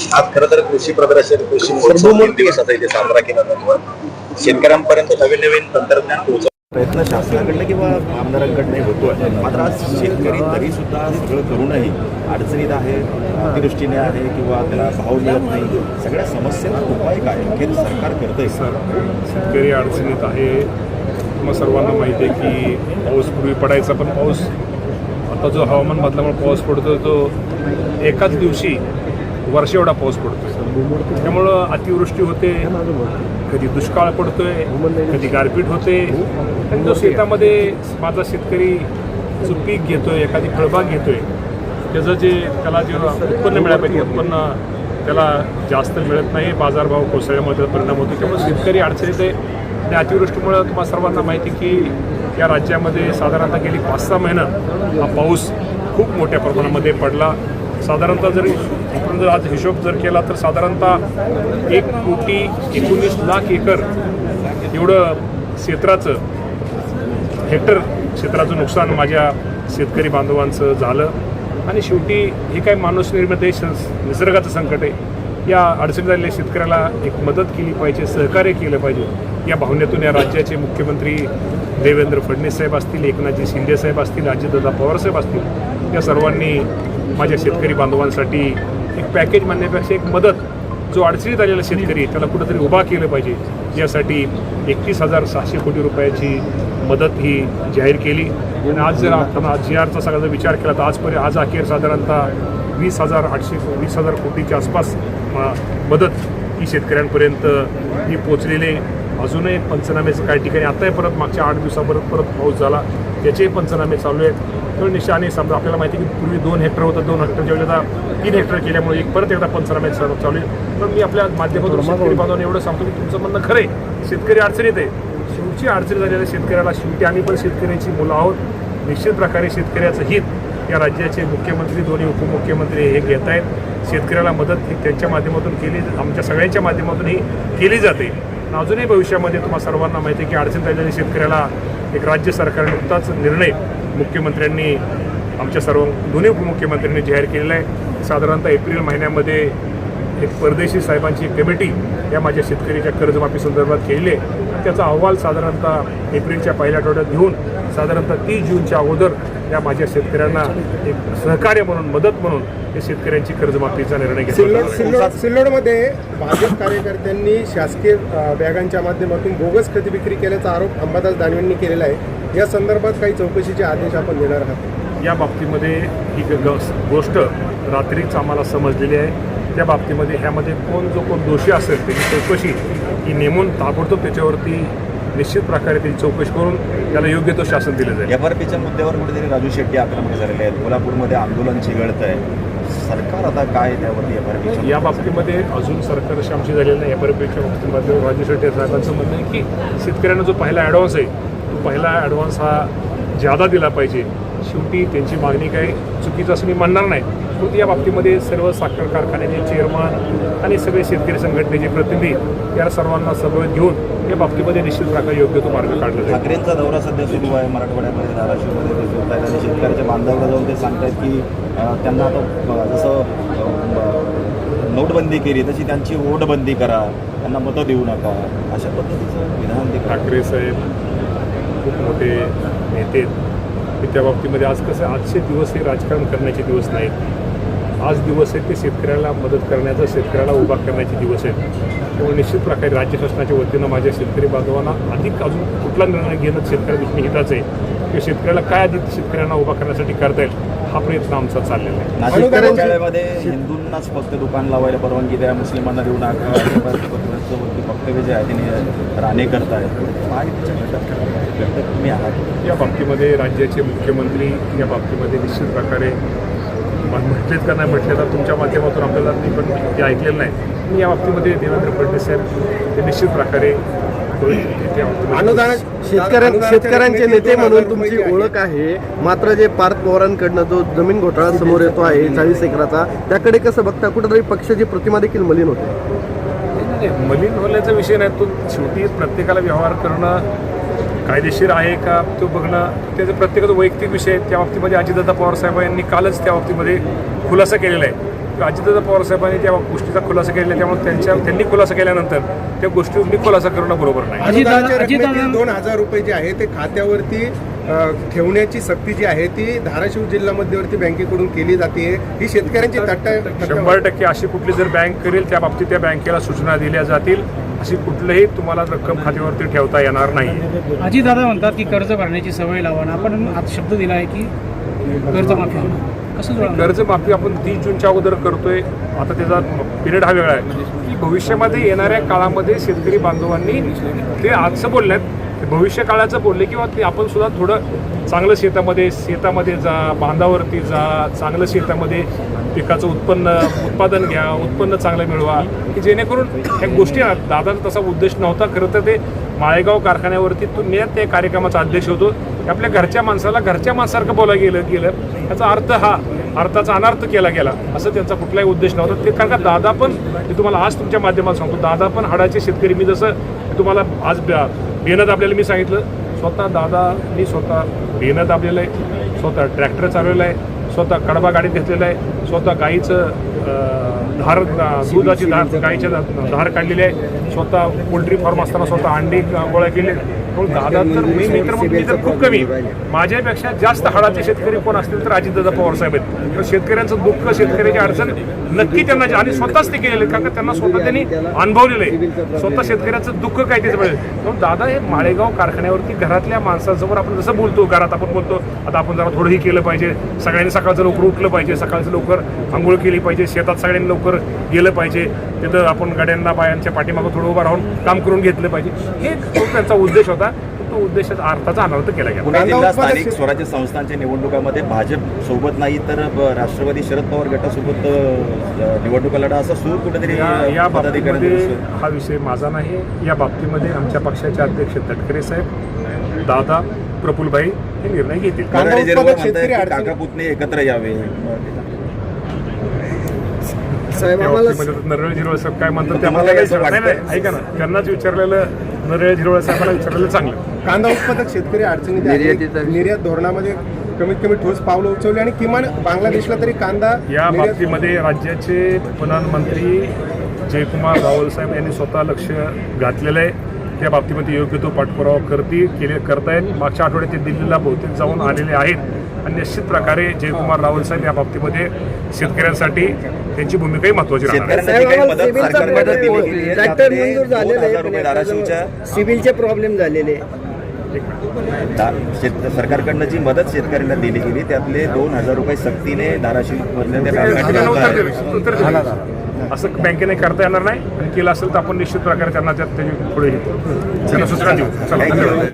आज खरं तर कृषी प्रदर्शन कृषी महोत्सव तीन दिवसाचा इथे साजरा केला जातो. शेतकऱ्यांपर्यंत नवीन नवीन तंत्रज्ञान पोहोचवण्याचा प्रयत्न शासनाकडनं किंवा आमदारांकडनं होतोय. मात्र आज शेतकरी तरी सुद्धा सगळं करूनही अडचणीत आहे अतिवृष्टीने आहे किंवा त्याला भाव मिळत नाही. सगळ्या समस्यांना उपाय काय? अखेर सरकार करतंय. सर शेतकरी अडचणीत आहे. मग सर्वांना माहिती आहे की पाऊस पूर्वी पडायचा पण पाऊस आता जो हवामान बदलामुळे पाऊस पडतो तो एकाच दिवशी वर्ष एवढा पाऊस पडतो त्यामुळं अतिवृष्टी होते कधी दुष्काळ पडतोय कधी गारपीट होते. आणि जो शेतामध्ये माझा शेतकरी जो पीक घेतोय एखादी फळबाग घेतोय त्याचं जे त्याला जे उत्पन्न मिळायला उत्पन्न त्याला जास्त मिळत नाही बाजारभाव कोसळल्यामुळे त्याचा परिणाम होतो. त्यामुळे शेतकरी अडचणीत आहे. आणि अतिवृष्टीमुळं तुम्हाला सर्वांना माहिती की या राज्यामध्ये साधारणतः गेली पाच सहा महिनं हा पाऊस खूप मोठ्या प्रमाणामध्ये पडला. साधारणतः जरी जर आज हिशोब जर केला तर साधारणतः एक कोटी एकोणीस लाख एकर एवढं क्षेत्राचं हेक्टर क्षेत्राचं नुकसान माझ्या शेतकरी बांधवांचं झालं. आणि शेवटी हे काय माणूसनिर्मित आहे निसर्गाचं संकट आहे. या अडचणी झालेल्या शेतकऱ्याला एक मदत केली पाहिजे सहकार्य केलं पाहिजे. या भावनेतून या राज्याचे मुख्यमंत्री देवेंद्र फडणवीस साहेब असतील एकनाथजी शिंदे साहेब असतील अजितदादा पवारसाहेब असतील या सर्वांनी माझ्या शेतकरी बांधवांसाठी एक पॅकेज म्हणण्यापेक्षा एक मदत जो अडचणीत आलेला शेतकरी त्याला कुठंतरी उभा केलं पाहिजे. यासाठी एकतीस हजार सहाशे कोटी रुपयाची मदत ही जाहीर केली. आणि आज जर आपण आज जी आरचा सगळा जर विचार केला तर आजपर्यंत आज अखेर साधारणतः वीस हजार आठशे वीस हजार कोटीच्या आसपास मदत ही शेतकऱ्यांपर्यंत ही पोचलेली अजूनही पंचनामेचं काही ठिकाणी आताही परत मागच्या आठ दिवसापर्यंत परत पाऊस झाला. त्याचेही पंचनामे चालू आहेत. त्यामुळे निशाने समजा आपल्याला माहिती आहे की पूर्वी दोन हेक्टर होतं दोन हेक्टरच्या वेळी आता तीन हेक्टर केल्यामुळे एक परत एकदा पंचनामे चालू चालू आहे पण मी आपल्या माध्यमातून शेतकरी बांधवांना एवढं सांगतो की तुमचं म्हणणं खरं आहे. शेतकरी अडचणीत आहे. शेवटची अडचणी झालेल्या शेतकऱ्याला शेवटी आम्ही पण शेतकऱ्याची मुलं आहोत. निश्चित प्रकारे शेतकऱ्याचं हित या राज्याचे मुख्यमंत्री दोन्ही उपमुख्यमंत्री हे घेत आहेत. शेतकऱ्याला मदत ही त्यांच्या माध्यमातून केली आमच्या सगळ्यांच्या माध्यमातून ही केली जाते. आणि अजूनही भविष्यामध्ये तुम्हाला सर्वांना माहिती आहे की अडचण झालेल्या शेतकऱ्याला एक राज्य सरकारने नुकताच निर्णय मुख्यमंत्र्यांनी आमच्या सर्व दोन्ही उपमुख्यमंत्र्यांनी जाहीर केलेलं आहे. साधारणतः एप्रिल महिन्यामध्ये एक परदेशी साहेबांची कमिटी या माझ्या शेतकरीच्या कर्जमाफी संदर्भात केलेली आहे. आणि त्याचा अहवाल साधारणतः एप्रिलच्या पहिल्या आठवड्यात घेऊन साधारणतः तीस जूनच्या अगोदर या माझ्या शेतकऱ्यांना एक सहकार्य म्हणून मदत म्हणून या शेतकऱ्यांची कर्जमाफीचा निर्णय घेतला सिल्लोडमध्ये भाजप कार्यकर्त्यांनी शासकीय बॅगांच्या माध्यमातून बोगस खत विक्री केल्याचा आरोप अंबादास दानवेंनी केलेला आहे. या संदर्भात काही चौकशीचे आदेश आपण देणार आहात. या बाबतीमध्ये ही गोष्ट रात्रीच आम्हाला समजलेली आहे. त्या बाबतीमध्ये ह्यामध्ये कोण जो कोण दोषी असेल त्याची चौकशी ही नेमून ताबडतोब त्याच्यावरती निश्चित प्रकारे त्याची चौकशी करून त्याला योग्य तो शासन दिलं जाईल. एफ आर पीच्या मुद्द्यावर कुठेतरी राजू शेट्टी आक्रमक झालेले आहेत. कोल्हापूरमध्ये आंदोलन चिघळत आहे सरकार आता काय त्यावरती एफ आर पीच्या या बाबतीमध्ये अजून सरकारशी आमची झालेलं नाही. एफआरपीच्या बाबतीमध्ये राजू शेट्टी साहेबांचं म्हणणं आहे की शेतकऱ्यांना जो पहिला ॲडव्हान्स आहे तो पहिला ॲडव्हान्स हा जादा दिला पाहिजे. शेवटी त्यांची मागणी काही चुकीचं असं मी म्हणणार नाही. परंतु या बाबतीमध्ये सर्व साखर कारखान्याचे चेअरमन आणि सगळे शेतकरी संघटनेचे प्रतिनिधी या सर्वांना समवेत घेऊन या बाबतीमध्ये निश्चित प्रकारे योग्य तो मार्ग काढला जाईल. ठाकरेंचा दौरा सध्या सुरू आहे मराठवाड्यामध्ये धाराशिवमध्ये ते फिरत आहेत आणि शेतकऱ्याच्या बांधवाला जाऊन ते सांगतायत की त्यांना आता जसं नोटबंदी केली तशी त्यांची ओटबंदी करा त्यांना मतं देऊ नका अशा पद्धतीचं विधान ते. ठाकरे साहेब खूप मोठे नेते त्या बाबतीमध्ये आज कसं आजचे दिवस हे राजकारण करण्याचे दिवस नाहीत. आज दिवस आहेत ते शेतकऱ्याला मदत करण्याचा शेतकऱ्याला उभा करण्याचे दिवस आहेत. त्यामुळे निश्चित प्रकारे राज्य शासनाच्या वतीनं माझ्या शेतकरी बांधवांना अधिक अजून कुठला निर्णय घेणं शेतकऱ्या दृष्टीने हिताचं आहे. किंवा शेतकऱ्याला काय अधिक शेतकऱ्यांना उभा करण्यासाठी करता येईल हा प्रयत्न आमचा चाललेला आहे. शाळेमध्ये हिंदूंनाच फक्त दुकान लावायला परवानगी द्या मुस्लिमांना देऊ नका वक्तव्य जे आहे त्यांनी राणे करताय. तुम्ही आहात. या बाबतीमध्ये राज्याचे मुख्यमंत्री या बाबतीमध्ये निश्चित प्रकारे म्हटलेत का नाही म्हटले तर तुमच्या माध्यमातून आपल्याला मी पण ते ऐकलेलं नाही. मी या बाबतीमध्ये देवेंद्र फडणवीस साहेब हे निश्चित प्रकारे अनुदान शेतकऱ्यां शेतकऱ्यांचे नेते म्हणून तुमची ओळख आहे. मात्र जे पार्थ पवारांकडनं जो जमीन घोटाळा समोर येतो आहे चाळीस एकराचा त्याकडे कसं बघता? कुठेतरी पक्षाची प्रतिमा देखील मलिन होते. मलिन होण्याचा विषय नाही. तो शेवटी प्रत्येकाला व्यवहार करणं कायदेशीर आहे का तो बघणं त्याचं प्रत्येकाचा वैयक्तिक विषय आहे. त्या बाबतीमध्ये अजितदादा पवार साहेब यांनी कालच त्या बाबतीमध्ये खुलासा केलेला आहे. अजितदादा पवार साहेबांनी त्या गोष्टीचा खुलासा केलेला आहे, त्यामुळे त्यांच्या त्यांनी खुलासा केल्यानंतर त्या गोष्टी मी खुलासा करणं बरोबर नाही. दोन हजार रुपये जे आहे ते खात्यावरती ठेवण्याची सक्ती जी आहे ती धाराशिव जिल्हा मध्यवर्ती बँकेकडून केली जाते. ही शेतकऱ्यांची तट्टा शंभर टक्के अशी कुठली जर बँक करेल त्या बाबतीत त्या बँकेला सूचना दिल्या जातील. अशी कुठलंही तुम्हाला रक्कम खात्यावरती ठेवता येणार नाही. अजितदादा म्हणतात की कर्ज भरण्याची सवय लावा आपण आज शब्द दिला आहे की कर्जमाफी कसं कर्जमाफी आपण तीस जूनच्या अगोदर करतोय. आता त्याचा पिरियड हा वेगळा आहे. की भविष्यामध्ये येणाऱ्या काळामध्ये शेतकरी बांधवांनी ते आजचं बोलल्यात. भविष्यकाळाचं भविष्य काळाचं बोलले किंवा ते आपण सुद्धा थोडं चांगलं शेतामध्ये शेतामध्ये जा बांधावरती जा चांगलं शेतामध्ये पिकाचं उत्पन्न उत्पादन घ्या उत्पन्न चांगलं मिळवा की जेणेकरून ह्या गोष्टी दादाचा तसा उद्देश नव्हता. खरं तर ते माळेगाव कारखान्यावरती तो मी त्या कार्यक्रमाचा अध्यक्ष होतो. की आपल्या घरच्या माणसाला घरच्या माणसासारखं बोलायला गेलं गेलं याचा अर्थ हा अर्थाचा अनर्थ केला गेला असं त्यांचा कुठलाही उद्देश नव्हता. ते कारण का दादा पण मी तुम्हाला आज तुमच्या माध्यमात सांगतो दादा पण हाडाचे शेतकरी. मी जसं तुम्हाला आज बियाणं आपल्याला मी सांगितलं. स्वतः दादा मी स्वतः बियाणं दाबलेलं आहे. स्वतः ट्रॅक्टर चालवलेला आहे. स्वतः कडबा गाडीत घेतलेलं आहे. स्वतः गाईचं धार दुधाची धार गाईच्या धार काढलेली आहे. स्वतः पोल्ट्री फार्म असताना स्वतः अंडी अं, गोळा केले. म्हणून दादा तर मी मित्र मी तर खूप कमी माझ्यापेक्षा जास्त हाडाचे शेतकरी कोण असतील तर अजितदादा पवार साहेब आहेत. तर शेतकऱ्यांचं दुःख शेतकऱ्याची अडचण नक्की त्यांना आणि स्वतःच ते केलेले कारण का त्यांना स्वतः त्यांनी अनुभवलेलं आहे. स्वतः शेतकऱ्याचं दुःख काय त्याचं मिळेल? म्हणून दादा हे माळेगाव कारखान्यावरती घरातल्या माणसांसमोर आपण जसं बोलतो घरात आपण बोलतो आता आपण जरा थोडंही केलं पाहिजे. सगळ्यांनी सकाळचं लवकर उठलं पाहिजे. सकाळचं लवकर आंघोळ केली पाहिजे. शेतात सगळ्यांनी लवकर गेलं पाहिजे. तिथं आपण गाड्यांना बायांच्या पाठीमागं थोडं उभं राहून काम करून घेतलं पाहिजे. हे तो त्यांचा उद्देश होता. तो उद्देशाचा अर्थाचा अनर्थ केला गेला. पुणे जिल्हा स्थानिक स्वराज्य संस्थांच्या निवडणुकामध्ये भाजप सोबत नाही तर राष्ट्रवादी शरद पवार गटासोबत निवडणुका लढा असा सूर कुठेतरी या बाबतीमध्ये. हा विषय माझा नाही. या बाबतीमध्ये आमच्या पक्षाचे अध्यक्ष तटकरे साहेब दादा प्रफुलभाई हे निर्णय घेतील. काका पुतणे एकत्र यावे. साहेब आम्हाला नरळ झिरवळ साहेब काय म्हणतात ते तुम्हाला आम्हाला असं काही नाही. वाटतंय? नाही, ऐका ना. त्यांनाच विचारलेलं नरळ झिरवळ साहेबांना विचारलेलं चांगलं. कांदा उत्पादक शेतकरी अडचणीत निर्यातीचा आहे विषय. निर्यात धोरणामध्ये कमीत कमी ठोस पावलं उचलली आणि किमान बांगलादेशला तरी कांदा या निर्यात- बाबतीमध्ये राज्याचे प्रधानमंत्री जयकुमार रावल साहेब यांनी स्वतः लक्ष घातलेलं आहे. त्या बाबतीमध्ये योग्य तो पाठपुरावा करतील केले करतायत. मागच्या आठवड्यात ते दिल्लीला बहुतेक जाऊन आलेले आहेत. आणि निश्चित प्रकारे जयकुमार रावल साहेब या बाबतीमध्ये शेतकऱ्यांसाठी त्यांची भूमिकाही महत्वाची राहणार आहे. शेतकऱ्यांसाठी काही मदत सिव्हिलचा प्रॉब्लेम झालेले सरकारकडनं जी मदत शेतकऱ्यांना दिली गेली त्यातले दोन हजार रुपये सक्तीने धाराशिव मधल्या असं बँकेने करता येणार नाही. आणि केलं असेल तर आपण निश्चित प्रकारे त्यांना त्यात त्याची पुढे घेऊ त्यांना सूचना देऊ.